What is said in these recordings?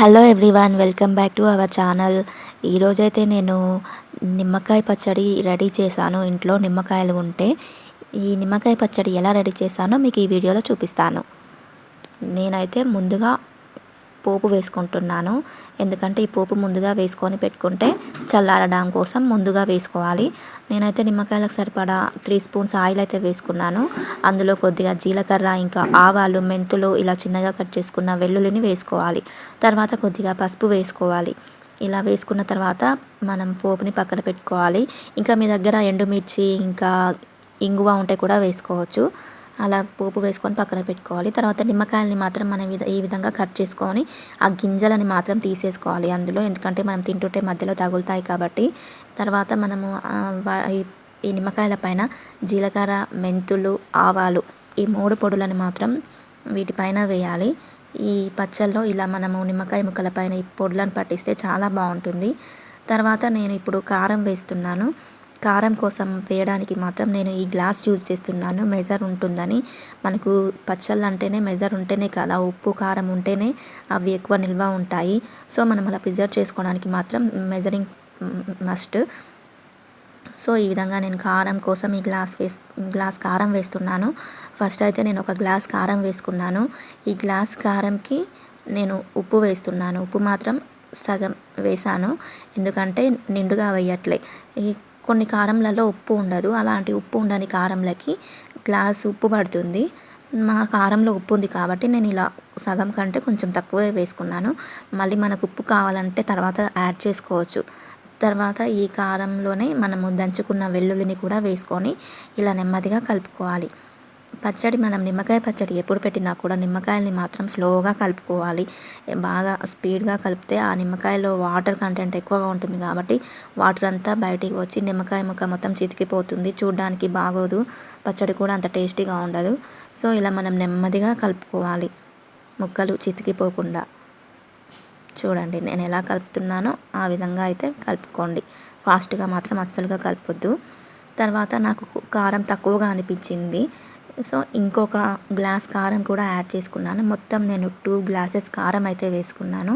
Hello everyone welcome back to our channel ఈరోజైతే నేను నిమ్మకాయ పచ్చడి రెడీ చేశాను. ఇంట్లో నిమ్మకాయలు ఉంటే ఈ నిమ్మకాయ పచ్చడి ఎలా రెడీ చేశానో మీకు ఈ వీడియోలో చూపిస్తాను. నేనైతే ముందుగా పోపు వేసుకుంటున్నాను. ఎందుకంటే ఈ పోపు ముందుగా వేసుకొని పెట్టుకుంటే చల్లారడం కోసం ముందుగా వేసుకోవాలి. నేనైతే నిమ్మకాయలకు సరిపడా త్రీ స్పూన్స్ ఆయిల్ అయితే వేసుకున్నాను. అందులో కొద్దిగా జీలకర్ర ఇంకా ఆవాలు మెంతులు ఇలా చిన్నగా కట్ చేసుకున్న వెల్లుల్లిని వేసుకోవాలి. తర్వాత కొద్దిగా పసుపు వేసుకోవాలి. ఇలా వేసుకున్న తర్వాత మనం పోపుని పక్కన పెట్టుకోవాలి. ఇంకా మీ దగ్గర ఎండుమిర్చి ఇంకా ఇంగువ ఉంటే కూడా వేసుకోవచ్చు. అలా పోపు వేసుకొని పక్కన పెట్టుకోవాలి. తర్వాత నిమ్మకాయలని మాత్రం మనం ఈ విధంగా కట్ చేసుకొని ఆ గింజలని మాత్రం తీసేసుకోవాలి అందులో. ఎందుకంటే మనం తింటుంటే మధ్యలో తగులుతాయి కాబట్టి. తర్వాత మనము ఈ నిమ్మకాయల పైన జీలకర్ర మెంతులు ఆవాలు ఈ మూడు పొడులను మాత్రం వీటిపైన వేయాలి. ఈ పచ్చల్లో ఇలా మనము నిమ్మకాయ ముక్కల పైన ఈ పొడులను పట్టిస్తే చాలా బాగుంటుంది. తర్వాత నేను ఇప్పుడు కారం వేస్తున్నాను. కారం కోసం వేయడానికి మాత్రం నేను ఈ గ్లాస్ యూజ్ చేస్తున్నాను. మెజర్ ఉంటుందని మనకు పచ్చళ్ళు అంటేనే మెజర్ ఉంటేనే కదా ఉప్పు కారం ఉంటేనే అవి ఎక్కువ నిల్వ ఉంటాయి. సో మనం అలా ప్రిజర్వ్ చేసుకోవడానికి మాత్రం మెజరింగ్ మస్ట్. సో ఈ విధంగా నేను కారం కోసం ఈ గ్లాస్ వేస్ గ్లాస్ కారం వేస్తున్నాను. ఫస్ట్ అయితే నేను ఒక గ్లాస్ కారం వేసుకున్నాను. ఈ గ్లాస్ కారంకి నేను ఉప్పు వేస్తున్నాను. ఉప్పు మాత్రం సగం వేసాను. ఎందుకంటే నిండుగా వేయట్లే ఈ కొన్ని కారంలలో ఉప్పు ఉండదు. అలాంటి ఉప్పు ఉండని కారంలకి గ్లాస్ ఉప్పు పడుతుంది. మా కారంలో ఉప్పు ఉంది కాబట్టి నేను ఇలా సగం కంటే కొంచెం తక్కువే వేసుకున్నాను. మళ్ళీ మనకు ఉప్పు కావాలంటే తర్వాత యాడ్ చేసుకోవచ్చు. తర్వాత ఈ కారంలోనే మనము దంచుకున్న వెల్లుల్లిని కూడా వేసుకొని ఇలా నెమ్మదిగా కలుపుకోవాలి. పచ్చడి మనం నిమ్మకాయ పచ్చడి ఎప్పుడు పెట్టినా కూడా నిమ్మకాయల్ని మాత్రం స్లోగా కలుపుకోవాలి. బాగా స్పీడ్గా కలిపితే ఆ నిమ్మకాయలో వాటర్ కంటెంట్ ఎక్కువగా ఉంటుంది కాబట్టి వాటర్ అంతా బయటికి వచ్చి నిమ్మకాయ ముక్క మొత్తం చితికిపోతుంది. చూడడానికి బాగోదు. పచ్చడి కూడా అంత టేస్టీగా ఉండదు. సో ఇలా మనం నెమ్మదిగా కలుపుకోవాలి. ముక్కలు చితికిపోకుండా. చూడండి నేను ఎలా కలుపుతున్నానో ఆ విధంగా అయితే కలుపుకోండి. ఫాస్ట్గా మాత్రం అస్సలుగా కలపొద్దు. తర్వాత నాకు కారం తక్కువగా అనిపించింది. సో ఇంకొక గ్లాస్ కారం కూడా యాడ్ చేసుకున్నాను. మొత్తం నేను టూ గ్లాసెస్ కారం అయితే వేసుకున్నాను.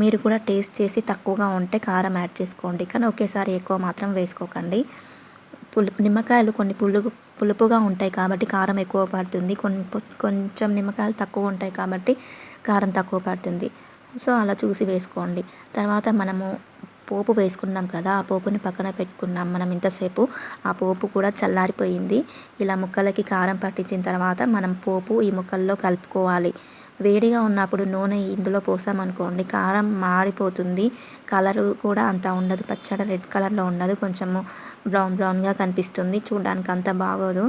మీరు కూడా టేస్ట్ చేసి తక్కువగా ఉంటే కారం యాడ్ చేసుకోండి. కానీ ఒకేసారి ఎక్కువ మాత్రం వేసుకోకండి. పులుపు నిమ్మకాయలు కొన్ని పులుగు పులుపుగా ఉంటాయి కాబట్టి కారం ఎక్కువ పడుతుంది. కొన్ని కొంచెం నిమ్మకాయలు తక్కువ ఉంటాయి కాబట్టి కారం తక్కువ పడుతుంది. సో అలా చూసి వేసుకోండి. తర్వాత మనము పోపు వేసుకున్నాం కదా ఆ పోపుని పక్కన పెట్టుకున్నాం మనం ఇంతసేపు. ఆ పోపు కూడా చల్లారిపోయింది. ఇలా ముక్కలకి కారం పట్టించిన తర్వాత మనం పోపు ఈ ముక్కల్లో కలుపుకోవాలి. వేడిగా ఉన్నప్పుడు నూనె ఇందులో పోసామనుకోండి కారం మాడిపోతుంది. కలర్ కూడా అంత ఉండదు పచ్చడి రెడ్ కలర్లో ఉండదు కొంచెము బ్రౌన్ బ్రౌన్గా కనిపిస్తుంది. చూడడానికి అంత బాగోదు.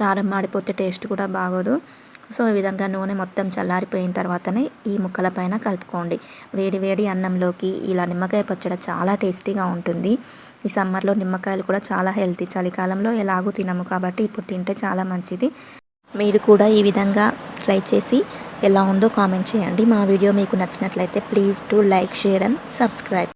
కారం మాడిపోతే టేస్ట్ కూడా బాగోదు. సో ఈ విధంగా నూనె మొత్తం చల్లారిపోయిన తర్వాతనే ఈ ముక్కల పైన కలుపుకోండి. వేడి వేడి అన్నంలోకి ఇలా నిమ్మకాయ పచ్చడి చాలా టేస్టీగా ఉంటుంది. ఈ సమ్మర్లో నిమ్మకాయలు కూడా చాలా హెల్తీ. చలికాలంలో ఎలాగూ తినము కాబట్టి ఇప్పుడు తింటే చాలా మంచిది. మీరు కూడా ఈ విధంగా ట్రై చేసి ఎలా ఉందో కామెంట్ చేయండి. మా వీడియో మీకు నచ్చినట్లయితే please to like share and subscribe.